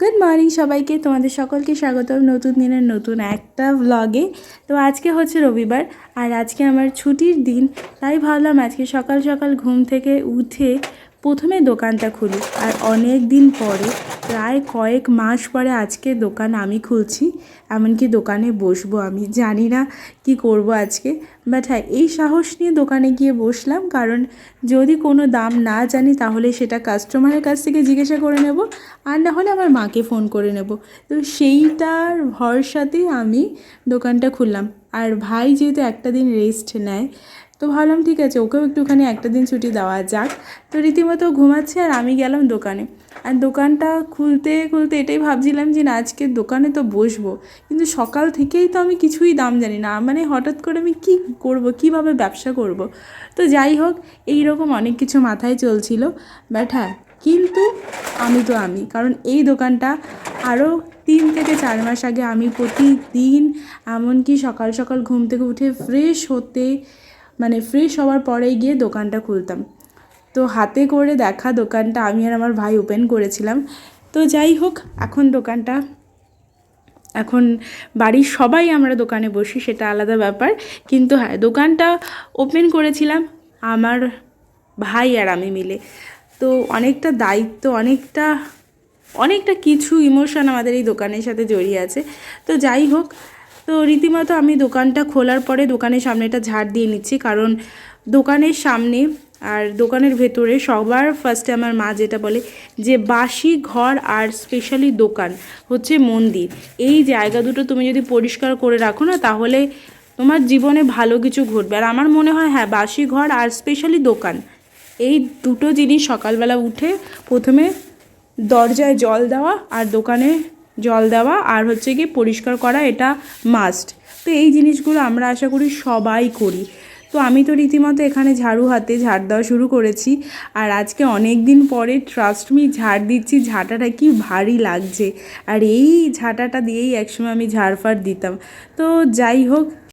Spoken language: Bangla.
গুড মর্নিং সবাইকে, তোমাদের সকলকে স্বাগত নতুন দিনের নতুন একটা ব্লগে তো আজকে হচ্ছে রবিবার, আর আজকে আমার ছুটির দিন, তাই ভাবলাম আজকে সকাল সকাল ঘুম থেকে উঠে প্রথমে দোকানটা খুলি। আর অনেক দিন পরে প্রায় কয়েক মাস পরে আজকে দোকান আমি খুলছি, এমনকি দোকানে বসবো আমি। জানি না কি করব আজকে। বাট হ্যাঁ এই সাহস নিয়ে দোকানে গিয়ে বসলাম, কারণ যদি কোনো দাম না জানি তাহলে সেটা কাস্টমারের কাছ থেকে জিজ্ঞাসা করে নেব, আর না হলে আমার মাকে ফোন করে নেব। তো সেইটার ভরসাতেই আমি দোকানটা খুললাম। আর ভাই যেহেতু একটা দিন রেস্ট নেয় তো ভাবলাম, ঠিক আছে, ওকেও একটুখানি একটা দিন ছুটি দেওয়া যাক। তো রীতিমতো ঘুমাচ্ছে আর আমি গেলাম দোকানে। আর দোকানটা খুলতে খুলতে এটাই ভাবছিলাম যে না, আজকে দোকানে তো বসবো। কিন্তু সকাল থেকেই তো আমি কিছুই দাম জানি না। মানে হঠাৎ করে আমি কী করব, কীভাবে ব্যবসা করব? তো যাই হোক এই রকম অনেক কিছু মাথায় চলছিল। বাট হ্যাঁ কিন্তু আমি তো আমি। কারণ এই দোকানটা আরও তিন থেকে চার মাস আগে আমি প্রতিদিন এমনকি সকাল সকাল ঘুম থেকে উঠে ফ্রেশ হতে মানে ফ্রেশ হওয়ার পরে গিয়ে দোকানটা খুলতাম। তো হাতে করে দেখা দোকানটা আমি আর আমার ভাই ওপেন করেছিলাম। তো যাই হোক, এখন দোকানটা, এখন বাড়ির সবাই আমরা দোকানে বসি, সেটা আলাদা ব্যাপার। কিন্তু হ্যাঁ দোকানটা ওপেন করেছিলাম আমার ভাই আর আমি মিলে। তো অনেকটা দায়িত্ব, অনেকটা অনেকটা কিছু ইমোশন আমাদের এই দোকানের সাথে জড়িয়ে আছে। তো যাই হোক তো রীতিমতো আমি দোকানটা খোলার পরে দোকানের সামনেটা ঝাড় দিয়ে নিচ্ছি, কারণ দোকানের সামনে আর দোকানের ভেতরে সবার ফার্স্টে আমার মা যেটা বলে যে বাসি ঘর আর স্পেশালি দোকান হচ্ছে মন্দির। এই জায়গা দুটো তুমি যদি পরিষ্কার করে রাখো না, তাহলে তোমার জীবনে ভালো কিছু ঘটবে। আর আমার মনে হয় হ্যাঁ বাসি ঘর আর স্পেশালি দোকান, এই দুটো জিনিস সকালবেলা উঠে প্রথমে দরজায় জল দেওয়া আর দোকানে জল দেওয়া আর হচ্ছে গিয়ে পরিষ্কার করা এটা মাস্ট তো এই জিনিসগুলো আমরা আশা করি সবাই করি। তো আমি তো রীতিমতো এখানে ঝাড়ু হাতে ঝাড় দেওয়া শুরু করেছি আর আজকে অনেক দিন পরে ট্রাস্ট মি ঝাড় দিচ্ছি, ঝাঁটাটা কি ভারী লাগছে। আর এই ঝাঁটাটা দিয়েই একসময় আমি ঝাড় ঝাড়ফাড় দিতাম। তো যাই হোক